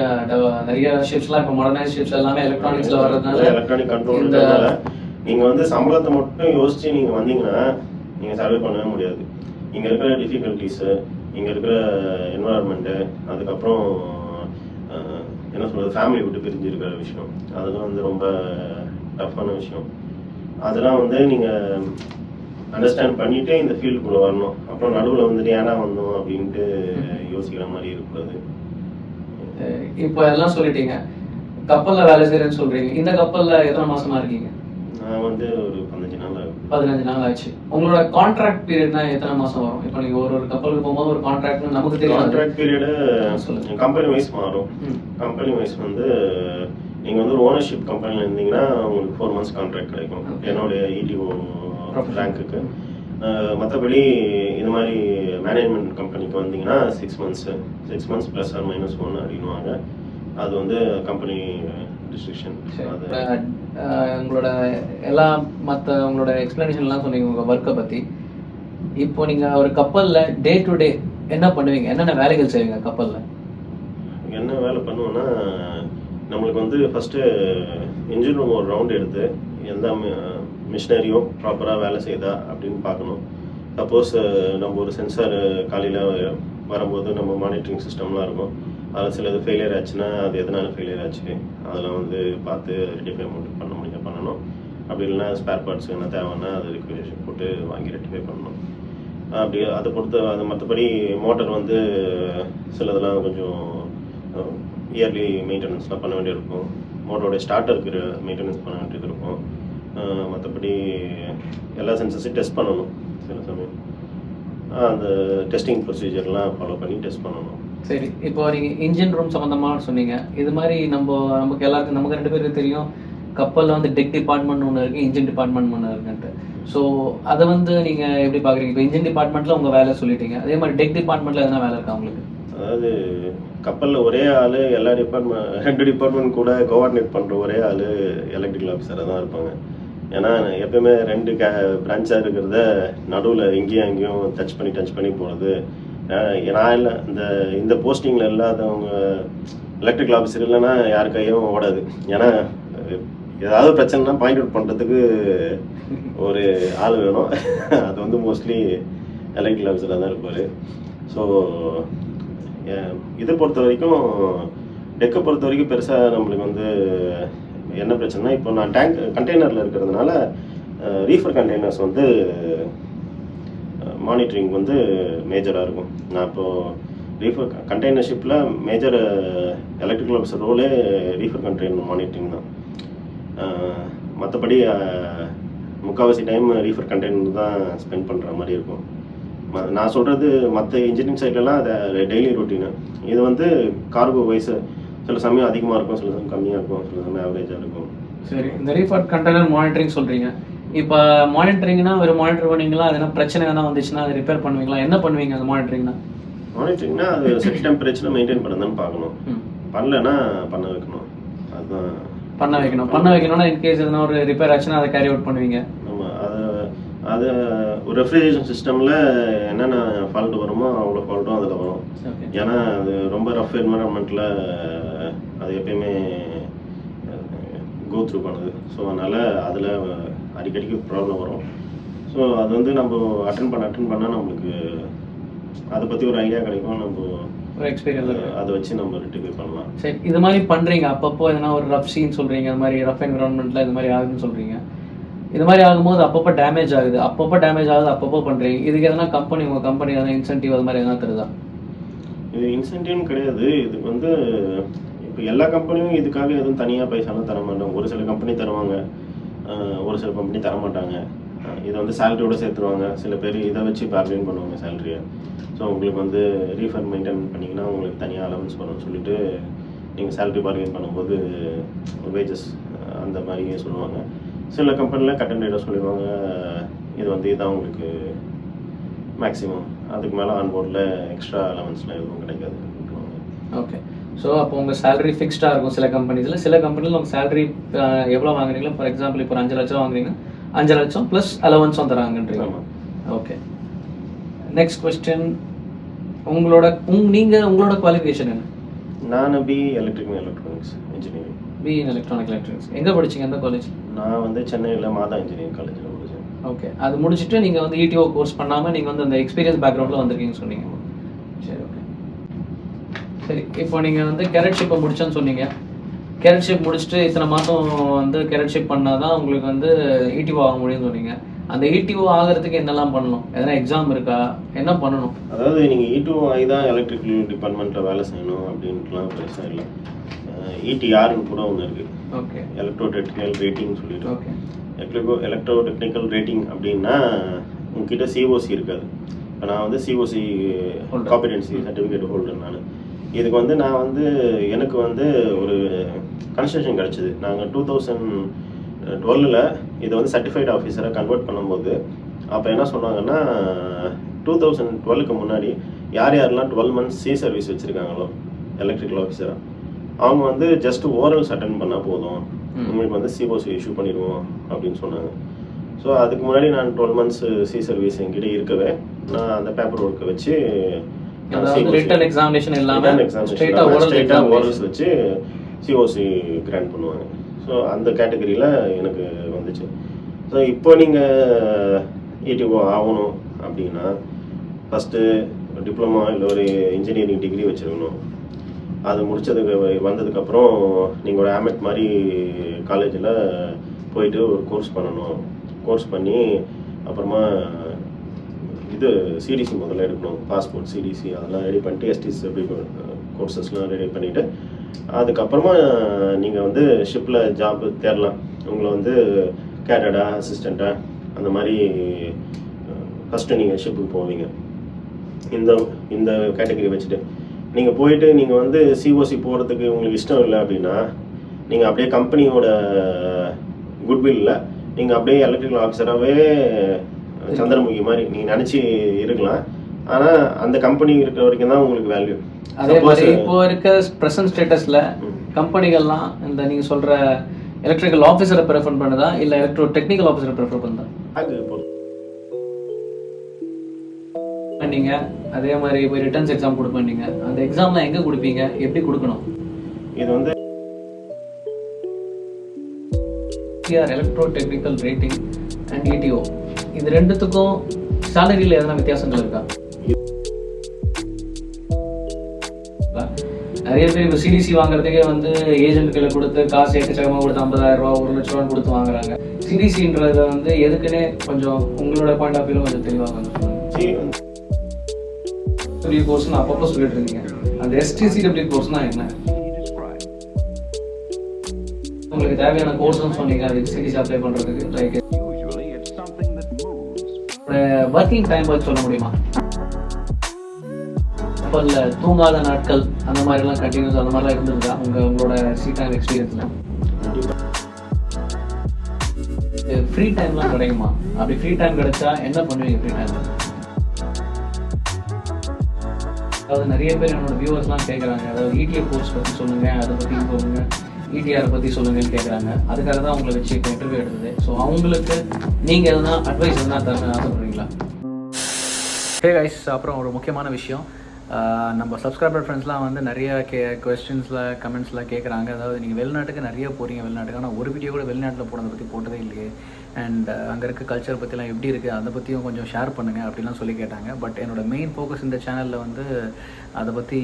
நிறைய ஷிப்ஸ்லாம் இப்போ மாடர்னைஸ் ஷிப்ஸ் எல்லாமே எலக்ட்ரானிக்ஸ்ல வர்றதுனால எலக்ட்ரானிக் கண்ட்ரோல் நீங்க வந்து சம்பளத்தை மட்டும் யோசிச்சு நீங்க வந்தீங்கன்னா நீங்க சர்வே பண்ணவே முடியாது. இங்க இருக்கிற டிஃபிகல்ட்டிஸ் இங்க இருக்கிற என்வரான்மெண்ட் அதுக்கப்புறம் என்ன சொல்றது ஃபேமிலி விட்டு பிரிஞ்சு இருக்கிற விஷயம். அதெல்லாம் வந்து ரொம்ப டஃப்பான விஷயம். அதெல்லாம் வந்து நீங்க அண்டர்ஸ்டாண்ட் பண்ணிட்டு இந்த ஃபீல்டுக்குள்ள வரணும். அப்புறம் நடுவுல வந்துட்டு ஏன்னா வந்தோம் அப்படின்ட்டு யோசிக்கிற மாதிரி இருக்கக்கூடாது அஹ் இப்போ எல்லாம் சொல்லிட்டீங்க. கப்பல்ல வேலை செய்யறேன்னு சொல்றீங்க. இந்த கப்பல்ல எத்தனை மாசமா இருக்கீங்க? நான் வந்து ஒரு பதினஞ்சு நாள் ஆகுது. பதினஞ்சு நாள் ஆச்சு. உங்களோட கான்ட்ராக்ட் பீரியட்னா எத்தனை மாசம் வரும்? இப்போ நீங்க ஒரு ஒரு கப்பலுக்கு போகும்போது ஒரு கான்ட்ராக்ட் நமக்கு தெரியும் கான்ட்ராக்ட் பீரியடு சொல்லுங்க. கம்பெனி வைஸ் மாறும். கம்பெனி வைஸ் வந்து நீங்க வந்து ஒரு ஓனர்ஷிப் கம்பெனில இருந்தீங்கன்னா உங்களுக்கு ஃபோர் மந்த்ஸ் கான்ட்ராக்ட் கிடைக்கும். என்னுடைய இடிஓ Professional. ரேங்க்குக்கு மற்றபடி இது மாதிரி மேனேஜ்மெண்ட் கம்பெனிக்கு வந்தீங்கன்னா six months six months plus or minus one அப்படின்வாங்க அது வந்து கம்பெனி டிஸ்ட்ரிக்ஷன் உங்களோட எல்லா மற்ற உங்களோட எக்ஸ்பிளனேஷன்லாம் சொன்னீங்க உங்கள் ஒர்க்கை பற்றி இப்போ நீங்கள் ஒரு கப்பலில் டே டு டே என்ன பண்ணுவீங்க? என்னென்ன வேலைகள் செய்வீங்க கப்பலில் என்ன வேலை பண்ணுவோன்னா நம்மளுக்கு வந்து ஃபஸ்ட்டு இன்ஜின் ரூம் ஒரு ரவுண்ட் எடுத்து எந்த மிஷினரியும் ப்ராப்பராக வேலை செய்யுதா அப்படின்னு பார்க்கணும். சப்போஸ் நம்ம ஒரு சென்சார் காலையில் வரும்போது நம்ம மானிட்டரிங் சிஸ்டம்லாம் இருக்கும். அதில் சிலது ஃபெயிலியர் ஆச்சுன்னா அது எதனால ஃபெயிலியர் ஆச்சு? அதெல்லாம் வந்து பார்த்து ரெக்டிஃபை பண்ண முடியும்? பண்ணணும். அப்படி இல்லைன்னா ஸ்பேர் பார்ட்ஸ் என்ன தேவைன்னா அது ரிக்வெஷன் போட்டு வாங்கி ரெட்டிஃபை பண்ணணும். அப்படி அதை பொறுத்த அது மற்றபடி மோட்டார் வந்து சிலதெல்லாம் கொஞ்சம் இயர்லி மெயின்டெனன்ஸ்லாம் பண்ண வேண்டியிருக்கும். மோட்டரோட ஸ்டார்டருக்கு மெயின்டெனன்ஸ் பண்ண வேண்டியது இருக்கும் மற்றபடி எல்லா சென்சஸையும் டெஸ்ட் பண்ணணும் சில சமயம். அந்த டெஸ்டிங் ப்ரொசீஜர்லாம் ஃபாலோ பண்ணி டெஸ்ட் பண்ணணும். சரி இப்போ நீங்கள் இன்ஜின் ரூம் சம்மந்தமாக சொன்னீங்க. இது மாதிரி நம்ம நமக்கு எல்லாருக்கும் நமக்கு ரெண்டு பேருக்கு தெரியும். கப்பலில் வந்து டெக் டிபார்ட்மெண்ட் ஒன்று இருக்குது இன்ஜின் டிபார்ட்மெண்ட் ஒன்று இருக்குன்ட்டு. ஸோ அதை வந்து நீங்கள் எப்படி பார்க்குறீங்க இப்போ இன்ஜின் டிபார்ட்மெண்ட்டில் உங்கள் வேலை சொல்லிட்டீங்க. அதே மாதிரி டெக் டிபார்ட்மெண்ட்டில் எதனா வேலை இருக்கா உங்களுக்கு? அதாவது கப்பலில் ஒரே ஆள் எல்லா டிபார்ட்மெண்ட் ரெண்டு டிபார்ட்மெண்ட் கூட கோஆர்டினேட் பண்ணுற ஒரே ஆள் எலக்ட்ரிக்கல் ஆஃபீஸராக தான் இருப்பாங்க. ஏன்னா எப்பயுமே ரெண்டு க பிரான்ச்சாக இருக்கிறத நடுவில் இங்கேயும் அங்கேயும் டச் பண்ணி டச் பண்ணி போகிறது நான் இல்லை இந்த இந்த போஸ்டிங்கில் இல்லாதவங்க எலக்ட்ரிக்கல் ஆஃபீஸர் இல்லைன்னா யார் கையும் ஓடாது. ஏன்னா ஏதாவது பிரச்சனைனா பாயிண்ட் அவுட் பண்ணுறதுக்கு ஒரு ஆள் வேணும். அது வந்து மோஸ்ட்லி எலக்ட்ரிக்கல் ஆஃபீஸராக தான் இருப்பார். ஸோ இதை பொறுத்த வரைக்கும் டெக்கை பொறுத்த வரைக்கும் பெருசாக நம்மளுக்கு வந்து என்ன பிரச்சனைனா இப்போ நான் டேங்க் கண்டெய்னரில் இருக்கிறதுனால ரீஃபர் கண்டெய்னர்ஸ் வந்து மானிட்டரிங் வந்து மேஜராக இருக்கும். நான் இப்போது ரீஃபர் கண்டெய்னர்ஷிப்பில் மேஜர் எலக்ட்ரிக்கல் ஆஃபீஸர் ரோலே ரீஃபர் கண்டெய்னர் மானிட்டரிங் தான். மற்றபடி முக்கால்வாசி டைம் ரீஃபர் கண்டெய்னர் தான் ஸ்பெண்ட் பண்ணுற மாதிரி இருக்கும். நான் சொல்கிறது மற்ற இன்ஜினியரிங் சைட்லலாம் அதை டெய்லி ரொட்டீனு இது வந்து கார்கோ வைஸு சில சமயம் அதிகமாக இருக்கும் சில சமயம் கம்மியாக இருக்கும் சில சமயம் ஆவரேஜாக இருக்கும். சரி இந்த ரீஃபண்ட் கண்டெய்னர் மானிட்டரிங் சொல்கிறீங்க இப்போ மானிட்டரிங்னா ஒரு மானிட்டர் பண்ணீங்களா அது என்ன பிரச்சனை எதனா வந்துச்சுன்னா அதை ரிப்பேர் பண்ணுவீங்களா? என்ன பண்ணுவீங்க அந்த மானிட்டரிங்னா மானிட்டரிங்னா அது செட் டெம்பரேச்சரில் மெயின்டைன் பண்ணதான்னு பார்க்கணும். பண்ணலைன்னா பண்ண வைக்கணும். அதுதான். பண்ண வைக்கணும். பண்ண வைக்கணும்னா இன்கேஸ் எதனா ஒரு ரிப்பேர் ஆச்சுன்னா அதை கேரி அவுட் பண்ணுவீங்க. அதை அது ஒரு ரெஃப்ரிஜரேஷன் சிஸ்டமில் என்னென்ன ஃபால்ட் வருமோ அவ்வளோ ஃபால்ட்டும் அதில் வரும். ஏன்னா அது ரொம்ப ரஃப் என்வரன்மெண்ட்டில் அது எப்பயுமே கோ த்ரூ பண்ணுது. ஸோ அதனால் அதில் அடிக்கடிக்கு ப்ராப்ளம் வரும். ஸோ அது வந்து நம்ம அட்டன் பண்ண அட்டன் பண்ணால் நம்மளுக்கு அதை பற்றி ஒரு ஐடியா கிடைக்கும். நம்ம ஒரு எக்ஸ்பீரியன்ஸ் அதை வச்சு நம்ம ரெட்டிஃபை பண்ணலாம். சரி இது மாதிரி பண்றீங்க. அப்பப்போ எதனா ஒரு ரஃப் சீன் சொல்றீங்க. அது மாதிரி ரஃப் என்விரான்மெண்ட்ல இது மாதிரி ஆகுதுன்னு சொல்றீங்க. இது மாதிரி ஆகும்போது அப்பப்போ டேமேஜ் ஆகுது. அப்பப்போ டேமேஜ் ஆகுது அப்பப்போ பண்றீங்க. இதுக்கு எதனா கம்பெனி உங்க கம்பெனி எதனா இன்சென்டிவ் அது மாதிரி எதனா தருதா? இது இன்சென்டிவ்னு கிடையாது. இதுக்கு வந்து இப்போ எல்லா கம்பெனியும் இதுக்காக எதுவும் தனியாக பைசாலாம் தர மாட்டாங்க. ஒரு சில கம்பெனி தருவாங்க. ஒரு சில கம்பெனி தர மாட்டாங்க. இதை வந்து சேலரியோட சேர்த்துருவாங்க. சில பேர் இதை வச்சு பார்கெயின் பண்ணுவாங்க சேலரியை ஸோ உங்களுக்கு வந்து ரீஃபண்ட் மெயின்டைன் பண்ணிங்கன்னா உங்களுக்கு தனியாக அலவன்ஸ் பண்ணணும்னு சொல்லிட்டு நீங்கள் சேலரி பார்கெயின் பண்ணும்போது வேஜஸ் அந்த மாதிரியே சொல்லுவாங்க. சில கம்பெனியில் கட் அண்ட் சொல்லிடுவாங்க. இது வந்து இதான் உங்களுக்கு மேக்ஸிமம் அதுக்கு மேலே ஆன்போர்டில் எக்ஸ்ட்ரா அலவன்ஸ்லாம் எதுவும் கிடைக்காது. ஓகே ஸோ அப்போ உங்க சேலரி ஃபிக்ஸ்டாக இருக்கும் சில கம்பெனிஸில் சில கம்பெனியில் உங்க சேலரி எவ்வளோ வாங்குறீங்களோ? ஃபார் எக்ஸாம்பிள் இப்போ அஞ்சு லட்சம் வாங்குறீங்க. அஞ்சு லட்சம் ப்ளஸ் அலவன்ஸும் தராங்கன்றீங்க. ஓகே நெக்ஸ்ட் கொஸ்டின் உங்களோட உங் நீங்க உங்களோட குவாலிஃபிகேஷன் என்ன? நான் B electrical electronics engineering B in electronic electronics எங்க படிச்சீங்க எந்த காலேஜ் நான் வந்து சென்னையில் மாதா இன்ஜினியரிங் காலேஜில் முடிச்சேன். ஓகே அது முடிச்சுட்டு நீங்க வந்து இடிஓ கோர்ஸ் பண்ணாம நீங்க வந்து அந்த எக்ஸ்பீரியன்ஸ் பேக்ரவுண்ட்ல வந்திருக்கீங்கன்னு சொன்னீங்க. சரி ஓகே சரி இப்போ நீங்க வந்து கேரட்ஷிப்பை முடிச்சேன்னு சொன்னீங்க. கேரட்ஷிப் முடிச்சுட்டு இத்தனை மாதம் வந்து கேரட்ஷிப் பண்ணாதான் உங்களுக்கு வந்து இடிஓ ஆக முடியும்னு சொன்னீங்க. அந்த இடிஓ ஆகிறதுக்கு என்னெல்லாம் பண்ணணும்? எதனா எக்ஸாம் இருக்கா? என்ன பண்ணணும்? அதாவது நீங்கள் இ டூ ஆகி தான் எலக்ட்ரிக்கல் டிபார்ட்மெண்ட்டில் வேலை செய்யணும் அப்படின்ட்டுலாம் பெருசாக இல்லை. இடிஆர்னு கூட ஒன்று இருக்குது ஓகே. எலக்ட்ரோ டெக்னிக்கல் ரேட்டிங் சொல்லிட்டு. ஓகே. எலக்ட்ரிகோ எலக்ட்ரோ டெக்னிக்கல் ரேட்டிங் அப்படின்னா உங்ககிட்ட சிஓசி இருக்காது. இப்போ நான் வந்து சிஓசி. காம்பிடென்சி சர்டிஃபிகேட் ஹோல்டர் நான். இதுக்கு வந்து நான் வந்து எனக்கு வந்து ஒரு கன்ஸ்ட்ரக்ஷன் கிடச்சிது. நாங்கள் டூ தௌசண்ட் டுவெல்லில் இதை வந்து சர்டிஃபைட் ஆஃபீஸராக கன்வெர்ட் பண்ணும்போது அப்போ என்ன சொன்னாங்கன்னா டூ தௌசண்ட் டுவெல்லுக்கு முன்னாடி யார் யாரெல்லாம் டுவெல் மந்த்ஸ் சி சர்வீஸ் வச்சுருக்காங்களோ எலக்ட்ரிக்கல் ஆஃபீஸராக அவங்க வந்து ஜஸ்ட் ஓரல்ஸ் அட்டன் பண்ணால் போதும். உங்களுக்கு வந்து சிஓசி இஷ்யூ பண்ணிடுவோம் அப்படின்னு சொன்னாங்க. ஸோ அதுக்கு முன்னாடி நான் டுவெல் மந்த்ஸ் சி சர்வீஸ் என்கிட்ட இருக்கவே நான் அந்த பேப்பர் ஒர்க்கை வச்சு ரிட்டன் எக்ஸாமினேஷன் இல்லாம ஸ்ட்ரெயிட்டா ஓரல் ஸ்ட்ரெயிட்டாக ஓரல்ஸ் வச்சு சிஓசி கிராண்ட் பண்ணுவாங்க. ஸோ அந்த கேட்டகரியில் எனக்கு வந்துச்சு. ஸோ இப்போ நீங்கள் இடிஓ ஆகணும் அப்படின்னா ஃபஸ்ட்டு டிப்ளமா இல்லை ஒரு இன்ஜினியரிங் டிகிரி வச்சுருக்கணும். அது முடித்ததுக்கு வந்ததுக்கப்புறம் நீங்கள் ஒரு ஆமெட் மாதிரி காலேஜில் போயிட்டு ஒரு கோர்ஸ் பண்ணணும். கோர்ஸ் பண்ணி அப்புறமா இது சிடிசி முதல்ல எடுக்கணும். பாஸ்போர்ட் சிடிசி அதெல்லாம் ரெடி பண்ணிட்டு எப்படி கோர்சஸ்லாம் ரெடி பண்ணிவிட்டு அதுக்கப்புறமா நீங்கள் வந்து ஷிப்பில் ஜாப் தேடலாம். உங்களை வந்து கேட்டடா அசிஸ்டண்ட்டா அந்த மாதிரி ஃபஸ்ட்டு நீங்கள் ஷிப்புக்கு போவீங்க. இந்த இந்த கேட்டகரி வச்சுட்டு. நீங்கள் போயிட்டு நீங்கள் வந்து சிஓசி போகிறதுக்கு உங்களுக்கு இஷ்டம் இல்லை அப்படின்னா நீங்கள் அப்படியே கம்பெனியோட குட்வில்ல நீங்கள் அப்படியே எலக்ட்ரிக்கல் ஆஃபீஸராகவே சந்திரமுகி மாதிரி நீங்கள் நினச்சி இருக்கலாம். ஆனால் அந்த கம்பெனி இருக்கிற வரைக்கும் தான் உங்களுக்கு வேல்யூ அதே மாதிரி இப்போ இருக்க ப்ரெசன்ட் ஸ்டேட்டஸ்ல கம்பெனிகள்லாம் இந்த நீங்க சொல்ற எலக்ட்ரிக்கல் ஆஃபீஸரை ப்ரிஃபர் பண்ணுதா? இல்ல எலக்ட்ரோ டெக்னிக்கல் ஆஃபீஸரை ப்ரிஃபர் பண்ணுதா பண்ணீங்க? அதே மாதிரி போய் ரிட்டர்ன்ஸ் எக்ஸாம் கொடுப்பீங்க அந்த எக்ஸாம்லாம் எங்க கொடுப்பீங்க? எப்படி கொடுக்கணும்? இது வந்து electro technical rating and ETO இது ரெண்டுத்துக்கும் சேலரியில் எதனா வித்தியாசங்கள் இருக்கா? நிறைய பேர் இப்போ சிடிசி வாங்குறதுக்கே வந்து ஏஜென்ட்களை கொடுத்து காசு எக்கச்சக்கமாக கொடுத்து ஐம்பதாயிரம் ரூபா ஒரு லட்ச ரூபா கொடுத்து வாங்குறாங்க. சிடிசின்றத வந்து எதுக்குன்னே கொஞ்சம் உங்களோட பாயிண்ட் ஆஃப் வியூல கொஞ்சம் தெளிவாக கொஞ்சம் டபிள்யூ கோர்ஸ் அப்பப்போ சொல்லிட்டு இருக்கீங்க. அந்த எஸ்டிசிடபிள்யூ கோர்ஸ்னா என்ன? உங்களுக்கு தேவையான கோர்ஸ்னு சொன்னீங்க அதுக்கு சிடிசி அப்ளை பண்றதுக்கு லைக். ஒர்க்கிங் டைம் பற்றி சொல்ல முடியுமா? கப்பல்ல தூங்காத நாட்கள் அந்த மாதிரிலாம் கண்டினியூஸ் அந்த மாதிரிலாம் இருந்திருக்கா உங்க உங்களோட சீ டைம் எக்ஸ்பீரியன்ஸ்ல ஃப்ரீ டைம்லாம் கிடைக்குமா? அப்படி ஃப்ரீ டைம் கிடைச்சா என்ன பண்ணுவீங்க ஃப்ரீ டைம்ல அதாவது நிறைய பேர் என்னோட வியூவர்ஸ்லாம் கேட்குறாங்க அதாவது இடிஎஃப் கோர்ஸ் பற்றி சொல்லுங்க அதை பற்றி சொல்லுங்க இடிஆர் பற்றி சொல்லுங்கன்னு கேட்குறாங்க அதுக்காக தான் உங்களை வச்சு இப்போ இன்டர்வியூ எடுத்தது. ஸோ அவங்களுக்கு நீங்கள் எதனா அட்வைஸ் எதனா தரணும்னு ஆசைப்படுறீங்களா? ஹே கைஸ் அப்புறம் ஒரு முக்கியமான விஷயம். நம்ம சப்ஸ்கிரைபர் ஃப்ரெண்ட்ஸ்லாம் வந்து நிறைய கே கொஸ்டின்ஸில் கமெண்ட்ஸில் கேட்குறாங்க அதாவது நீங்கள் வெளிநாட்டுக்கு நிறைய போகிறீங்க வெளிநாட்டுக்கு. ஆனால் ஒரு வீடியோ கூட வெளிநாட்டில் போனதை பற்றி போட்டதே இல்லையே. அண்ட் அங்கே இருக்க கல்ச்சர் பற்றிலாம் எப்படி இருக்குது அதை பற்றியும் கொஞ்சம் ஷேர் பண்ணுங்கள் அப்படிலாம் சொல்லி கேட்டாங்க. பட் என்னோட மெயின் ஃபோக்கஸ் இந்த சேனலில் வந்து அதை பற்றி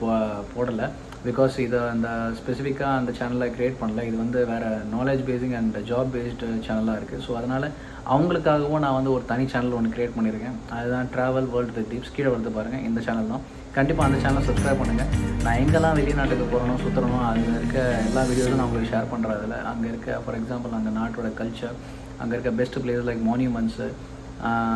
போ போடலை. பிகாஸ் இதை அந்த ஸ்பெசிஃபிக்காக அந்த சேனலை க்ரியேட் பண்ணல. இது வந்து வேறு knowledge basing and job based சேனலாக இருக்குது ஸோ அதனால் அவங்களுக்காகவும் நான் வந்து ஒரு தனி சேனல் ஒன்று க்ரியேட் பண்ணியிருக்கேன். அதுதான் ட்ராவல் வேர்ல்டு வித் தீப்ஸ் கீழே வந்து பாருங்கள் இந்த சேனல் தான். கண்டிப்பாக அந்த சேனலை சப்ஸ்கிரைப் பண்ணுங்கள் நான் எங்கெல்லாம் வெளிநாட்டுக்கு போகிறனோ சுற்றுறனோ அங்கே இருக்க எல்லா வீடியோஸும் நான் உங்களுக்கு ஷேர் பண்ணுறதில்ல அங்கே இருக்க ஃபார் எக்ஸாம்பிள் அந்த நாட்டோட கல்ச்சர் அங்கே இருக்க பெஸ்ட் பிளேஸ் லைக் மான்யூமெண்ட்ஸு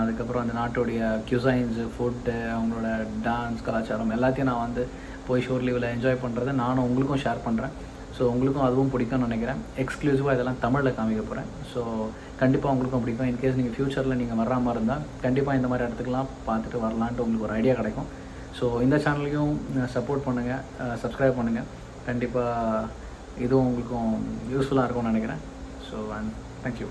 அதுக்கப்புறம் அந்த நாட்டுடைய கியூசைன்ஸு ஃபுட்டு அவங்களோட டான்ஸ் கலாச்சாரம் எல்லாத்தையும் நான் வந்து போய் ஷோர் லீவில் என்ஜாய் பண்ணுறதை நானும் உங்களுக்கும் ஷேர் பண்ணுறேன் ஸோ உங்களுக்கும் அதுவும் பிடிக்கும்னு நினைக்கிறேன். எக்ஸ்க்ளூசிவாக இதெல்லாம் தமிழில் காமிக்க போகிறேன் ஸோ கண்டிப்பாக உங்களுக்கும் பிடிக்கும். இன்கேஸ் நீங்கள் ஃப்யூச்சரில் நீங்கள் வர்ற மாதிரி இருந்தால் கண்டிப்பாக இந்த மாதிரி இடத்துக்குலாம் பார்த்துட்டு வரலான்ட்டு உங்களுக்கு ஒரு ஐடியா கிடைக்கும். ஸோ இந்த சேனல்லையும் சப்போர்ட் பண்ணுங்கள் சப்ஸ்கிரைப் பண்ணுங்கள் கண்டிப்பாக இதுவும் உங்களுக்கும் யூஸ்ஃபுல்லாக இருக்கும்னு நினைக்கிறேன். So and thank you